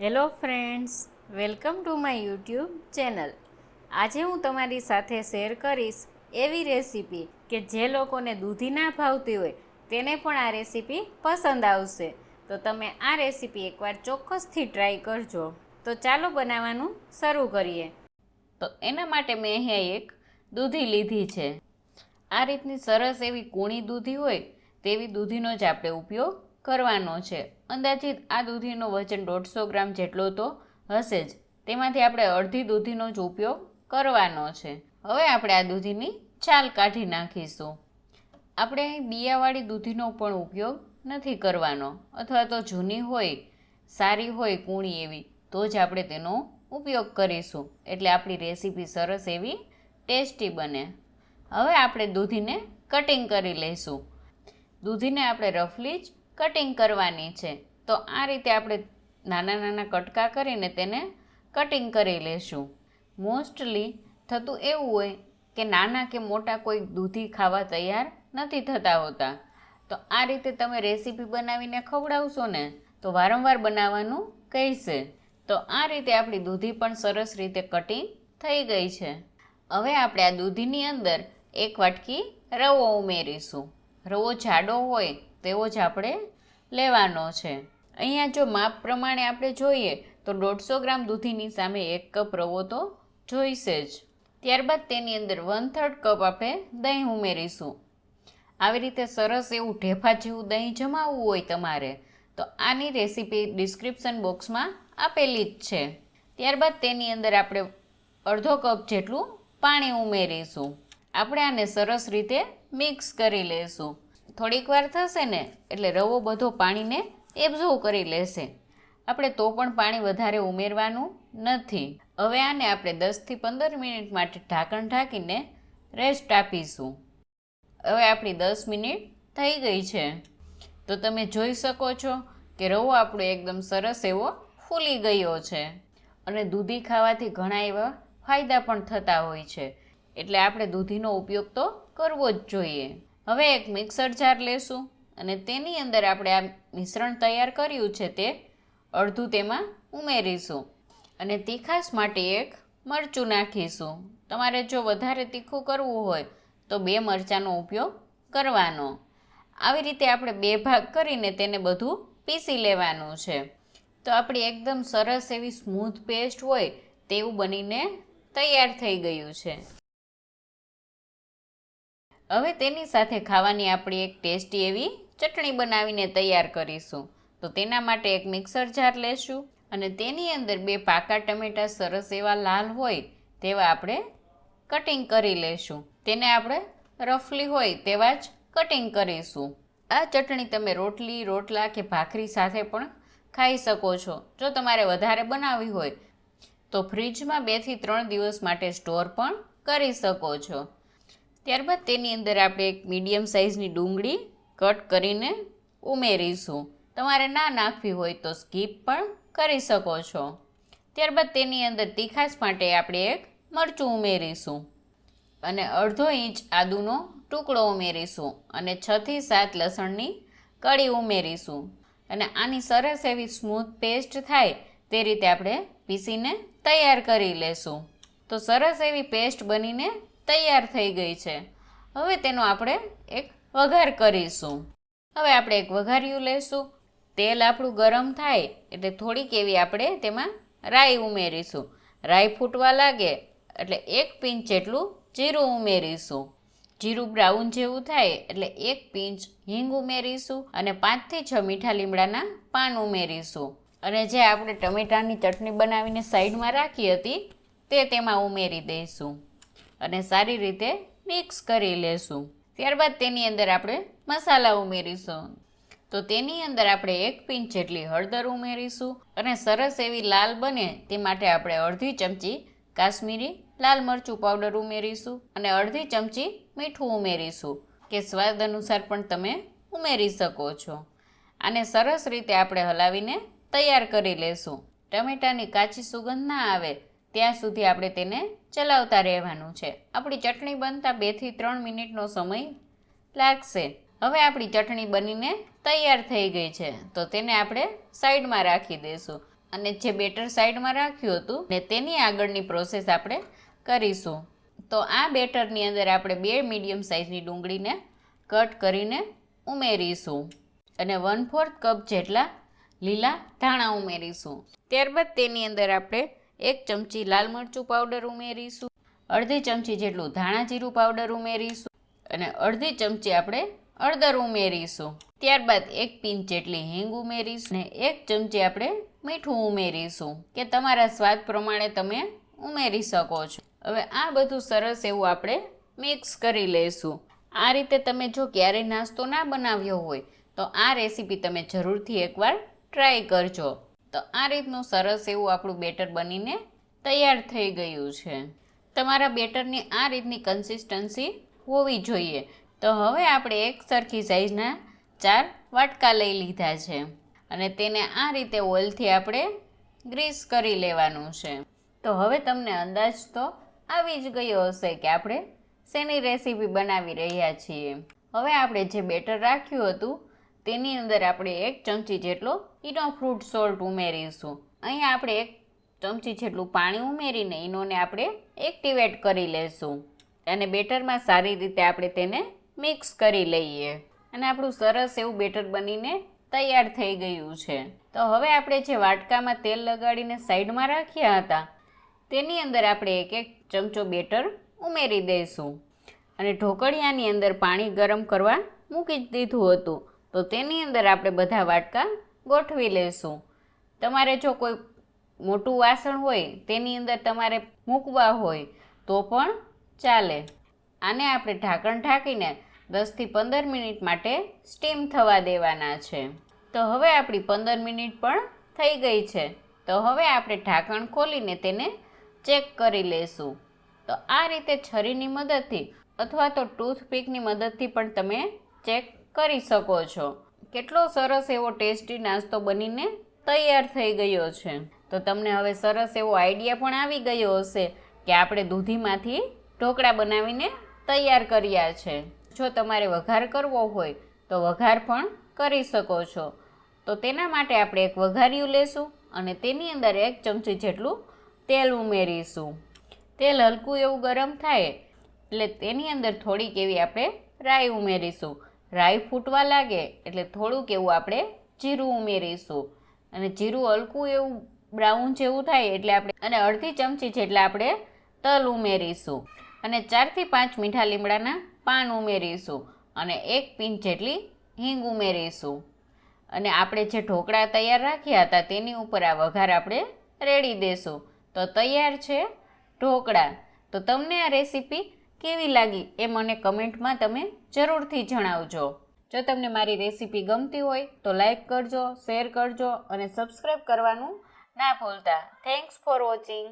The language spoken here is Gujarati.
Hello friends, welcome to my YouTube channel. આજે હું તમારી સાથે શેર કરીશ એવી રેસીપી કે જે લોકોને દૂધી ના ભાવતી હોય તેને પણ આ રેસીપી પસંદ આવશે. તો તમે આ રેસીપી એકવાર ચોક્કસથી ટ્રાય કરજો. તો ચાલો બનાવવાનું શરૂ કરીએ. તો એના માટે મેં અહીંયા એક દૂધી લીધી છે. આ રીતની સરસ એવી કૂણી દૂધી હોય તેવી દૂધીનો જ આપણે ઉપયોગ કરવાનો છે. અંદાજિત આ દૂધીનું વજન દોઢસો ગ્રામ જેટલો તો હશે જ. તેમાંથી આપણે અડધી દૂધીનો જ ઉપયોગ કરવાનો છે. હવે આપણે આ દૂધીની છાલ કાઢી નાખીશું. આપણે બિયાવાળી દૂધીનો પણ ઉપયોગ નથી કરવાનો. અથવા તો જૂની હોય, સારી હોય કૂણી એવી, તો જ આપણે તેનો ઉપયોગ કરીશું. એટલે આપણી રેસીપી સરસ એવી ટેસ્ટી બને. હવે આપણે દૂધીને કટિંગ કરી લઈશું. દૂધીને આપણે રફલી જ કટિંગ કરવાની છે. તો આ રીતે આપણે નાના નાના કટકા કરીને તેને કટિંગ કરી લેશું. મોસ્ટલી થતું એવું હોય કે નાના કે મોટા કોઈ દૂધી ખાવા તૈયાર નથી થતા હોતા. તો આ રીતે તમે રેસીપી બનાવીને ખવડાવશો ને, તો વારંવાર બનાવવાનું કહેશે. તો આ રીતે આપણી દૂધી પણ સરસ રીતે કટિંગ થઈ ગઈ છે. હવે આપણે આ દૂધીની અંદર એક વાટકી રવો ઉમેરીશું. રવો જાડો હોય તેવો જ આપણે લેવાનો છે. અહીંયા જો માપ પ્રમાણે આપણે જોઈએ તો દોઢસો ગ્રામ દૂધીની સામે એક કપ રવો તો જોઈશે જ. ત્યારબાદ તેની અંદર વન થર્ડ કપ આપણે દહીં ઉમેરીશું. આવી રીતે સરસ એવું ઢેફા જેવું દહીં જમાવવું હોય તમારે, તો આની રેસીપી ડિસ્ક્રિપ્શન બોક્સમાં આપેલી જ છે. ત્યારબાદ તેની અંદર આપણે અડધો કપ જેટલું પાણી ઉમેરીશું. આપણે આને સરસ રીતે મિક્સ કરી લઈશું. થોડીક વાર થશે ને, એટલે રવો બધો પાણીને એબ્ઝોર્વ કરી લેશે. આપણે તો પણ પાણી વધારે ઉમેરવાનું નથી. હવે આને આપણે દસથી પંદર મિનિટ માટે ઢાંકણ ઢાંકીને રેસ્ટ આપીશું. હવે આપણી દસ મિનિટ થઈ ગઈ છે. તો તમે જોઈ શકો છો કે રવો આપણો એકદમ સરસ એવો ફૂલી ગયો છે. અને દૂધી ખાવાથી ઘણા એવા ફાયદા પણ થતા હોય છે. એટલે આપણે દૂધીનો ઉપયોગ તો કરવો જ જોઈએ. હવે એક મિક્સર જાર લેશું અને તેની અંદર આપણે આ મિશ્રણ તૈયાર કર્યું છે તે અડધું તેમાં ઉમેરીશું. અને તીખાશ માટે એક મરચું નાખીશું. તમારે જો વધારે તીખું કરવું હોય તો બે મરચાંનો ઉપયોગ કરવાનો. આવી રીતે આપણે બે ભાગ કરીને તેને બધું પીસી લેવાનું છે. તો આપણી એકદમ સરસ એવી સ્મૂથ પેસ્ટ હોય તેવું બનીને તૈયાર થઈ ગયું છે. હવે તેની સાથે ખાવાની આપણી એક ટેસ્ટી એવી ચટણી બનાવીને તૈયાર કરીશું. તો તેના માટે એક મિક્સર જાર લેશું અને તેની અંદર બે પાકા ટમેટાં સરસ એવા લાલ હોય તેવા આપણે કટિંગ કરી લેશું. તેને આપણે રફલી હોય તેવા જ કટિંગ કરીશું. આ ચટણી તમે રોટલી, રોટલા કે ભાખરી સાથે પણ ખાઈ શકો છો. જો તમારે વધારે બનાવવી હોય તો ફ્રીજમાં બેથી ત્રણ દિવસ માટે સ્ટોર પણ કરી શકો છો. ત્યારબાદ તેની અંદર આપણે એક મીડિયમ સાઇઝની ડુંગળી કટ કરીને ઉમેરીશું. તમારે ના નાખવી હોય તો સ્કીપ પણ કરી શકો છો. ત્યારબાદ તેની અંદર તીખાશ માટે આપણે એક મરચું ઉમેરીશું. અને અડધો ઇંચ આદુનો ટુકડો ઉમેરીશું અને છથી સાત લસણની કળી ઉમેરીશું. અને આની સરસ એવી સ્મૂથ પેસ્ટ થાય તે રીતે આપણે પીસીને તૈયાર કરી લેશું. તો સરસ એવી પેસ્ટ બનીને તૈયાર થઈ ગઈ છે. હવે તેનો આપણે એક વઘાર કરીશું. હવે આપણે એક વઘાર્યું લઈશું તેલ આપણું ગરમ થાય એટલે થોડીક એવી આપણે તેમાં રાઈ ઉમેરીશું. રાઈ ફૂટવા લાગે એટલે એક પિંચ જેટલું જીરું ઉમેરીશું. જીરું બ્રાઉન જેવું થાય એટલે એક પિંચ હિંગ ઉમેરીશું અને પાંચથી છ મીઠા લીમડાના પાન ઉમેરીશું. અને જે આપણે ટમેટાની ચટણી બનાવીને સાઈડમાં રાખી હતી તે તેમાં ઉમેરી દઈશું. અને સારી રીતે મિક્સ કરી લેશું. ત્યારબાદ તેની અંદર આપણે મસાલા ઉમેરીશું. તો તેની અંદર આપણે એક પિંચ જેટલી હળદર ઉમેરીશું અને સરસ એવી લાલ બને તે માટે આપણે અડધી ચમચી કાશ્મીરી લાલ મરચું પાવડર ઉમેરીશું અને અડધી ચમચી મીઠું ઉમેરીશું, કે સ્વાદ અનુસાર પણ તમે ઉમેરી શકો છો. આને સરસ રીતે આપણે હલાવીને તૈયાર કરી લેશું. ટમેટાની કાચી સુગંધ ના આવે ત્યાં સુધી આપણે તેને ચલાવતા રહેવાનું છે. આપણી ચટણી બનતા બેથી ત્રણ મિનિટનો સમય લાગશે. હવે આપણી ચટણી બનીને તૈયાર થઈ ગઈ છે. તો તેને આપણે સાઈડમાં રાખી દઈશું. અને જે બેટર સાઈડમાં રાખ્યું હતું ને તેની આગળની પ્રોસેસ આપણે કરીશું. તો આ બેટરની અંદર આપણે બે મીડિયમ સાઇઝની ડુંગળીને કટ કરીને ઉમેરીશું. અને વન ફોર્થ કપ જેટલા લીલા ધાણા ઉમેરીશું. ત્યારબાદ તેની અંદર આપણે એક ચમચી લાલ મરચું પાવડર ઉમેરીશું, અડધી ચમચી જેટલું ધાણા જીરું પાવડર ઉમેરીશું અને અડધી ચમચી આપણે અડદર ઉમેરીશું. ત્યારબાદ એક પિંચ જેટલી હિંગ ઉમેરીશું અને એક ચમચી આપણે મીઠું ઉમેરીશું, કે તમારા સ્વાદ પ્રમાણે તમે ઉમેરી શકો છો. હવે આ બધું સરસ એવું આપણે મિક્સ કરી લઈશું. આ રીતે તમે જો ક્યારેય નાસ્તો ના બનાવ્યો હોય, તો આ રેસીપી તમે જરૂરથી એકવાર ટ્રાય કરજો. તો આ રીતનું સરસ એવું આપણું બેટર બનીને તૈયાર થઈ ગયું છે. તમારા બેટરની આ રીતની કન્સિસ્ટન્સી હોવી જોઈએ. તો હવે આપણે એક સરખી સાઈઝના ચાર વાટકા લઈ લીધા છે અને તેને આ રીતે ઓઇલથી આપણે ગ્રીસ કરી લેવાનું છે. તો હવે તમને અંદાજ તો આવી જ ગયો હશે કે આપણે શેની રેસીપી બનાવી રહ્યા છીએ. હવે આપણે જે બેટર રાખ્યું હતું તેની અંદર આપણે એક ચમચી જેટલો ઈનો ફ્રૂટ સોલ્ટ ઉમેરીશું. અહીં આપણે એક ચમચી જેટલું પાણી ઉમેરીને ઈનોને આપણે એક્ટિવેટ કરી લેશું. અને બેટરમાં સારી રીતે આપણે તેને મિક્સ કરી લઈએ. અને આપણું સરસ એવું બેટર બનીને તૈયાર થઈ ગયું છે. તો હવે આપણે જે વાટકામાં તેલ લગાડીને સાઈડમાં રાખ્યા હતા, તેની અંદર આપણે એક એક ચમચો બેટર ઉમેરી દઈશું. અને ઢોકળિયાની અંદર પાણી ગરમ કરવા મૂકી જ દીધું હતું. તો તેની અંદર આપણે બધા વાટકા ગોઠવી લઈશું તમારે જો કોઈ મોટું વાસણ હોય, તેની અંદર તમારે મૂકવા હોય, તો પણ ચાલે. આને આપણે ઢાંકણ ઢાંકીને દસથી પંદર મિનિટ માટે સ્ટીમ થવા દેવાના છે. તો હવે આપણી પંદર મિનિટ પણ થઈ ગઈ છે. તો હવે આપણે ઢાંકણ ખોલીને તેને ચેક કરી લઈશું તો આ રીતે છરીની મદદથી અથવા તો ટૂથપીકની મદદથી પણ તમે ચેક કરી શકો છો. કેટલો સરસ એવો ટેસ્ટી નાસ્તો બનીને તૈયાર થઈ ગયો છે. તો તમને હવે સરસ એવો આઈડિયા પણ આવી ગયો હશે કે આપણે દૂધીમાંથી ઢોકળા બનાવીને તૈયાર કર્યા છે. જો તમારે વઘાર કરવો હોય તો વઘાર પણ કરી શકો છો. તો તેના માટે આપણે એક વઘારિયું લેશું અને તેની અંદર એક ચમચી જેટલું તેલ ઉમેરીશું. તેલ હલકું એવું ગરમ થાય એટલે તેની અંદર થોડીક એવી આપણે રાઈ ઉમેરીશું. રાઈ ફૂટવા લાગે એટલે થોડુંક એવું આપણે જીરું ઉમેરીશું. અને જીરું હલકું એવું બ્રાઉન જેવું થાય એટલે આપણે અને અડધી ચમચી જેટલા આપણે તલ ઉમેરીશું. અને ચારથી પાંચ મીઠા લીમડાના પાન ઉમેરીશું. અને એક પિંચ જેટલી હિંગ ઉમેરીશું. અને આપણે જે ઢોકળા તૈયાર રાખ્યા હતા તેની ઉપર આ વઘાર આપણે રેડી દેશું. તો તૈયાર છે ઢોકળા. તો તમને આ રેસીપી કેવી લાગી એ મને કમેન્ટમાં તમે જરૂરથી જણાવજો. જો તમને મારી રેસીપી ગમતી હોય તો લાઈક કરજો, શેર કરજો અને સબસ્ક્રાઈબ કરવાનું ના ભૂલતા. Thanks for watching